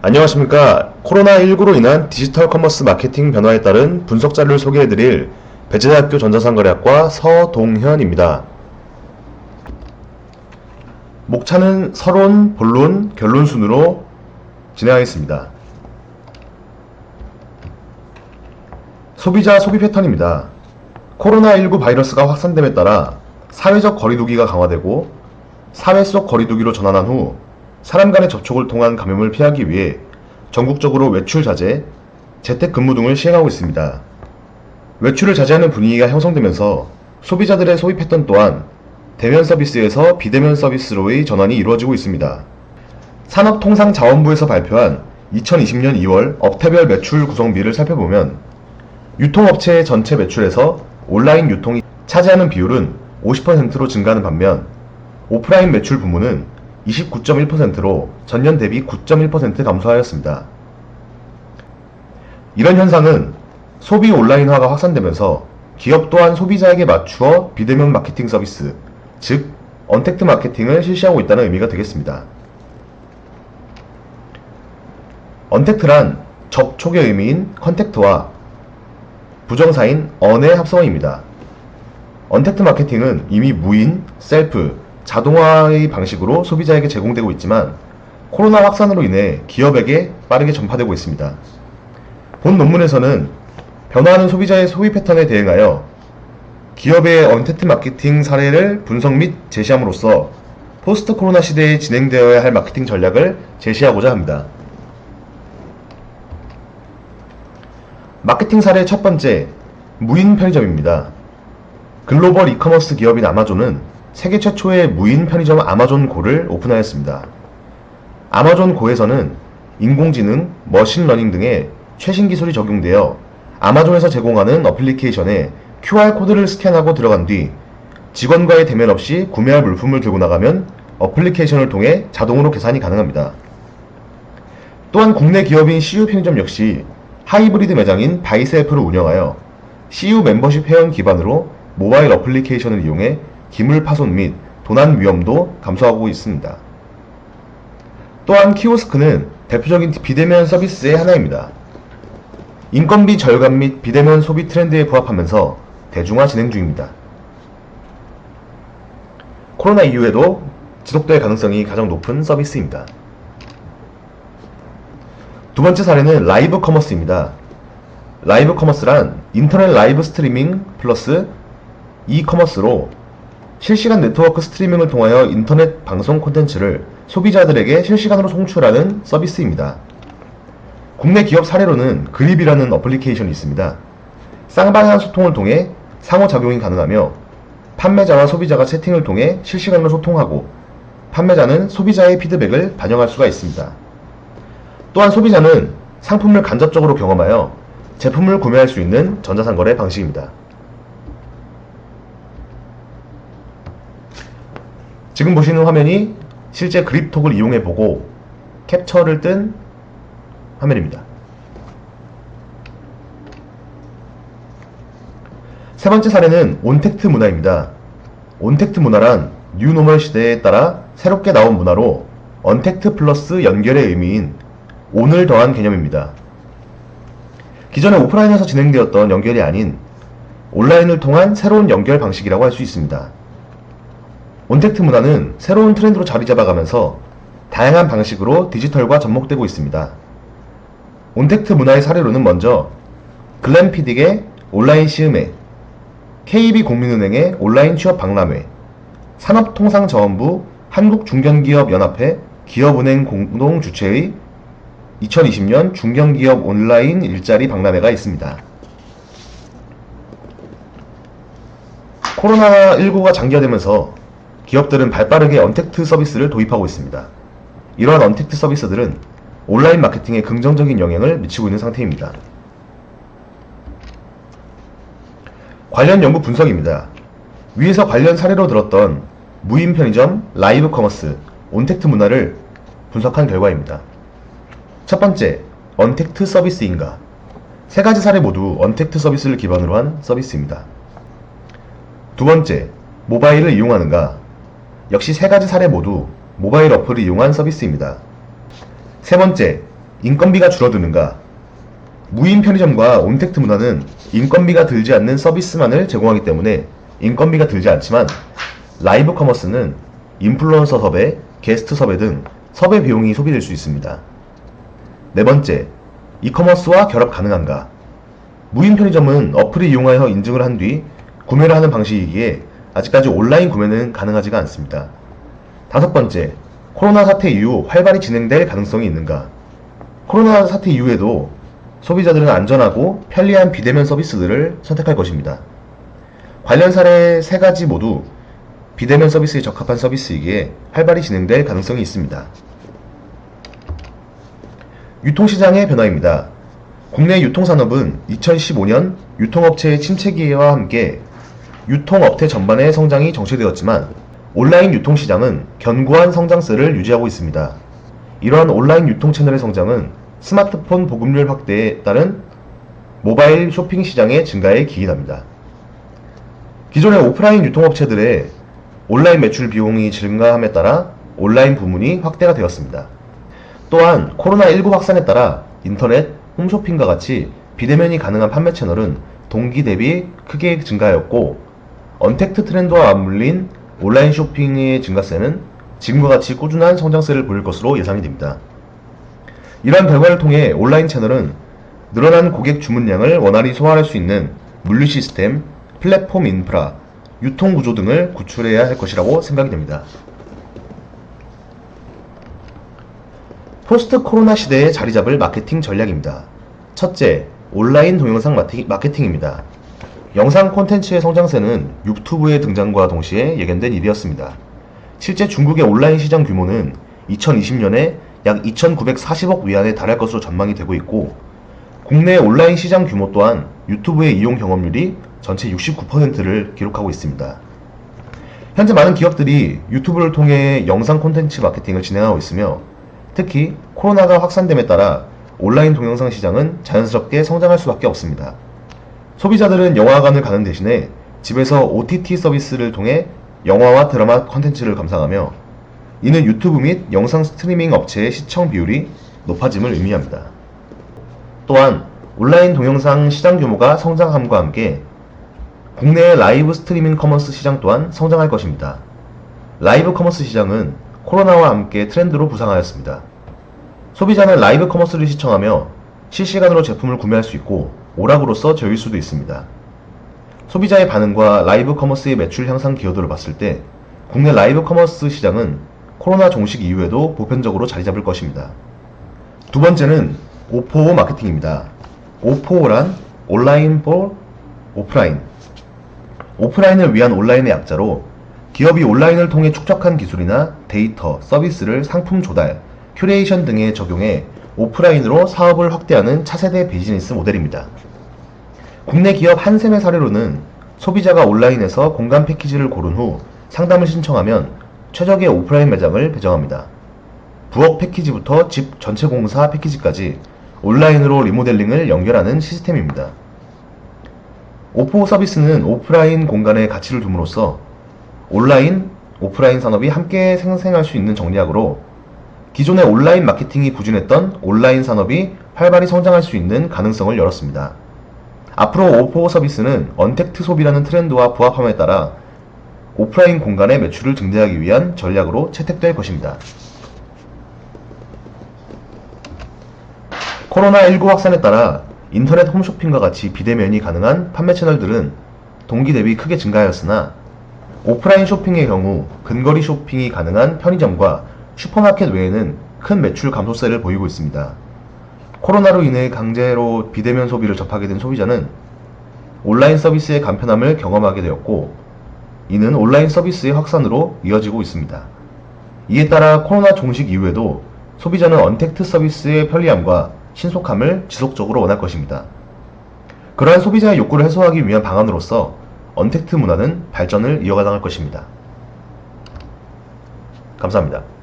안녕하십니까. 코로나19로 인한 디지털 커머스 마케팅 변화에 따른 분석 자료를 소개해드릴 배재대학교 전자상거래학과 서동현입니다. 목차는 서론, 본론, 결론 순으로 진행하겠습니다. 소비자 소비 패턴입니다. 코로나19 바이러스가 확산됨에 따라 사회적 거리두기가 강화되고 사회 속 거리두기로 전환한 후 사람 간의 접촉을 통한 감염을 피하기 위해 전국적으로 외출 자제, 재택 근무 등을 시행하고 있습니다. 외출을 자제하는 분위기가 형성되면서 소비자들의 소비 패턴 또한 대면 서비스에서 비대면 서비스로의 전환이 이루어지고 있습니다. 산업통상자원부에서 발표한 2020년 2월 업태별 매출 구성비를 살펴보면 유통업체의 전체 매출에서 온라인 유통이 차지하는 비율은 50%로 증가하는 반면 오프라인 매출 부문은 29.1%로 전년 대비 9.1% 감소하였습니다. 이런 현상은 소비 온라인화가 확산되면서 기업 또한 소비자에게 맞추어 비대면 마케팅 서비스, 즉 언택트 마케팅을 실시하고 있다는 의미가 되겠습니다. 언택트란 접촉의 의미인 컨택트와 부정사인 언의 합성어입니다. 언택트 마케팅은 이미 무인, 셀프, 자동화의 방식으로 소비자에게 제공되고 있지만 코로나 확산으로 인해 기업에게 빠르게 전파되고 있습니다. 본 논문에서는 변화하는 소비자의 소비 패턴에 대응하여 기업의 언택트 마케팅 사례를 분석 및 제시함으로써 포스트 코로나 시대에 진행되어야 할 마케팅 전략을 제시하고자 합니다. 마케팅 사례 첫 번째, 무인 편의점입니다. 글로벌 이커머스 기업인 아마존은 세계 최초의 무인 편의점 아마존 고를 오픈하였습니다. 아마존 고에서는 인공지능, 머신러닝 등의 최신 기술이 적용되어 아마존에서 제공하는 어플리케이션에 QR코드를 스캔하고 들어간 뒤 직원과의 대면 없이 구매할 물품을 들고 나가면 어플리케이션을 통해 자동으로 계산이 가능합니다. 또한 국내 기업인 CU 편의점 역시 하이브리드 매장인 바이셀프를 운영하여 CU 멤버십 회원 기반으로 모바일 어플리케이션을 이용해 기물 파손 및 도난 위험도 감소하고 있습니다. 또한 키오스크는 대표적인 비대면 서비스의 하나입니다. 인건비 절감 및 비대면 소비 트렌드에 부합하면서 대중화 진행 중입니다. 코로나 이후에도 지속될 가능성이 가장 높은 서비스입니다. 두 번째 사례는 라이브 커머스입니다. 라이브 커머스란 인터넷 라이브 스트리밍 플러스 이커머스로 실시간 네트워크 스트리밍을 통하여 인터넷 방송 콘텐츠를 소비자들에게 실시간으로 송출하는 서비스입니다. 국내 기업 사례로는 그립이라는 어플리케이션이 있습니다. 쌍방향 소통을 통해 상호작용이 가능하며 판매자와 소비자가 채팅을 통해 실시간으로 소통하고 판매자는 소비자의 피드백을 반영할 수가 있습니다. 또한 소비자는 상품을 간접적으로 경험하여 제품을 구매할 수 있는 전자상거래 방식입니다. 지금 보시는 화면이 실제 그립톡을 이용해 보고 캡처를 뜬 화면입니다. 세 번째 사례는 온택트 문화입니다. 온택트 문화란 뉴노멀 시대에 따라 새롭게 나온 문화로 언택트 플러스 연결의 의미인 온을 더한 개념입니다. 기존에 오프라인에서 진행되었던 연결이 아닌 온라인을 통한 새로운 연결 방식이라고 할 수 있습니다. 온택트 문화는 새로운 트렌드로 자리 잡아가면서 다양한 방식으로 디지털과 접목되고 있습니다. 온택트 문화의 사례로는 먼저 글램피딕의 온라인 시음회, KB국민은행의 온라인 취업 박람회, 산업통상자원부 한국중견기업연합회 기업은행 공동 주최의 2020년 중견기업 온라인 일자리 박람회가 있습니다. 코로나19가 장기화되면서 기업들은 발빠르게 언택트 서비스를 도입하고 있습니다. 이러한 언택트 서비스들은 온라인 마케팅에 긍정적인 영향을 미치고 있는 상태입니다. 관련 연구 분석입니다. 위에서 관련 사례로 들었던 무인 편의점, 라이브 커머스, 온택트 문화를 분석한 결과입니다. 첫 번째, 언택트 서비스인가? 세 가지 사례 모두 언택트 서비스를 기반으로 한 서비스입니다. 두 번째, 모바일을 이용하는가? 역시 세 가지 사례 모두 모바일 어플을 이용한 서비스입니다. 세 번째, 인건비가 줄어드는가? 무인 편의점과 온택트 문화는 인건비가 들지 않는 서비스만을 제공하기 때문에 인건비가 들지 않지만 라이브 커머스는 인플루언서 섭외, 게스트 섭외 등 섭외 비용이 소비될 수 있습니다. 네 번째, 이커머스와 결합 가능한가? 무인 편의점은 어플을 이용하여 인증을 한 뒤 구매를 하는 방식이기에 아직까지 온라인 구매는 가능하지가 않습니다. 다섯 번째, 코로나 사태 이후 활발히 진행될 가능성이 있는가? 코로나 사태 이후에도 소비자들은 안전하고 편리한 비대면 서비스들을 선택할 것입니다. 관련 사례 세 가지 모두 비대면 서비스에 적합한 서비스이기에 활발히 진행될 가능성이 있습니다. 유통시장의 변화입니다. 국내 유통산업은 2015년 유통업체의 침체기와 함께 유통업체 전반의 성장이 정체되었지만 온라인 유통시장은 견고한 성장세를 유지하고 있습니다. 이러한 온라인 유통 채널의 성장은 스마트폰 보급률 확대에 따른 모바일 쇼핑 시장의 증가에 기인합니다. 기존의 오프라인 유통업체들의 온라인 매출 비용이 증가함에 따라 온라인 부문이 확대가 되었습니다. 또한 코로나19 확산에 따라 인터넷, 홈쇼핑과 같이 비대면이 가능한 판매 채널은 동기 대비 크게 증가하였고 언택트 트렌드와 맞물린 온라인 쇼핑의 증가세는 지금과 같이 꾸준한 성장세를 보일 것으로 예상이 됩니다. 이러한 결과를 통해 온라인 채널은 늘어난 고객 주문량을 원활히 소화할 수 있는 물류 시스템, 플랫폼 인프라, 유통 구조 등을 구출해야 할 것이라고 생각이 됩니다. 포스트 코로나 시대에 자리 잡을 마케팅 전략입니다. 첫째, 온라인 동영상 마케- 마케팅입니다. 영상 콘텐츠의 성장세는 유튜브의 등장과 동시에 예견된 일이었습니다. 실제 중국의 온라인 시장 규모는 2020년에 약 2,940억 위안에 달할 것으로 전망이 되고 있고, 국내 온라인 시장 규모 또한 유튜브의 이용 경험률이 전체 69%를 기록하고 있습니다. 현재 많은 기업들이 유튜브를 통해 영상 콘텐츠 마케팅을 진행하고 있으며, 특히 코로나가 확산됨에 따라 온라인 동영상 시장은 자연스럽게 성장할 수밖에 없습니다. 소비자들은 영화관을 가는 대신에 집에서 OTT 서비스를 통해 영화와 드라마 콘텐츠를 감상하며 이는 유튜브 및 영상 스트리밍 업체의 시청 비율이 높아짐을 의미합니다. 또한 온라인 동영상 시장 규모가 성장함과 함께 국내의 라이브 스트리밍 커머스 시장 또한 성장할 것입니다. 라이브 커머스 시장은 코로나와 함께 트렌드로 부상하였습니다. 소비자는 라이브 커머스를 시청하며 실시간으로 제품을 구매할 수 있고 오락으로서 즐길 수도 있습니다. 소비자의 반응과 라이브 커머스의 매출 향상 기여도를 봤을 때 국내 라이브 커머스 시장은 코로나 종식 이후에도 보편적으로 자리 잡을 것입니다. 두 번째는 오포 마케팅입니다. 오포란 온라인 for 오프라인. 오프라인을 위한 온라인의 약자로 기업이 온라인을 통해 축적한 기술이나 데이터, 서비스를 상품 조달, 큐레이션 등에 적용해 오프라인으로 사업을 확대하는 차세대 비즈니스 모델입니다. 국내 기업 한샘의 사례로는 소비자가 온라인에서 공간 패키지를 고른 후 상담을 신청하면 최적의 오프라인 매장을 배정합니다. 부엌 패키지부터 집 전체 공사 패키지까지 온라인으로 리모델링을 연결하는 시스템입니다. 오포 서비스는 오프라인 공간에 가치를 둠으로써 온라인, 오프라인 산업이 함께 생생할 수 있는 정략으로 기존의 온라인 마케팅이 부진했던 온라인 산업이 활발히 성장할 수 있는 가능성을 열었습니다. 앞으로 오포 서비스는 언택트 소비라는 트렌드와 부합함에 따라 오프라인 공간의 매출을 증대하기 위한 전략으로 채택될 것입니다. 코로나19 확산에 따라 인터넷 홈쇼핑과 같이 비대면이 가능한 판매 채널들은 동기 대비 크게 증가하였으나 오프라인 쇼핑의 경우 근거리 쇼핑이 가능한 편의점과 슈퍼마켓 외에는 큰 매출 감소세를 보이고 있습니다. 코로나로 인해 강제로 비대면 소비를 접하게 된 소비자는 온라인 서비스의 간편함을 경험하게 되었고, 이는 온라인 서비스의 확산으로 이어지고 있습니다. 이에 따라 코로나 종식 이후에도 소비자는 언택트 서비스의 편리함과 신속함을 지속적으로 원할 것입니다. 그러한 소비자의 욕구를 해소하기 위한 방안으로서 언택트 문화는 발전을 이어가당할 것입니다. 감사합니다.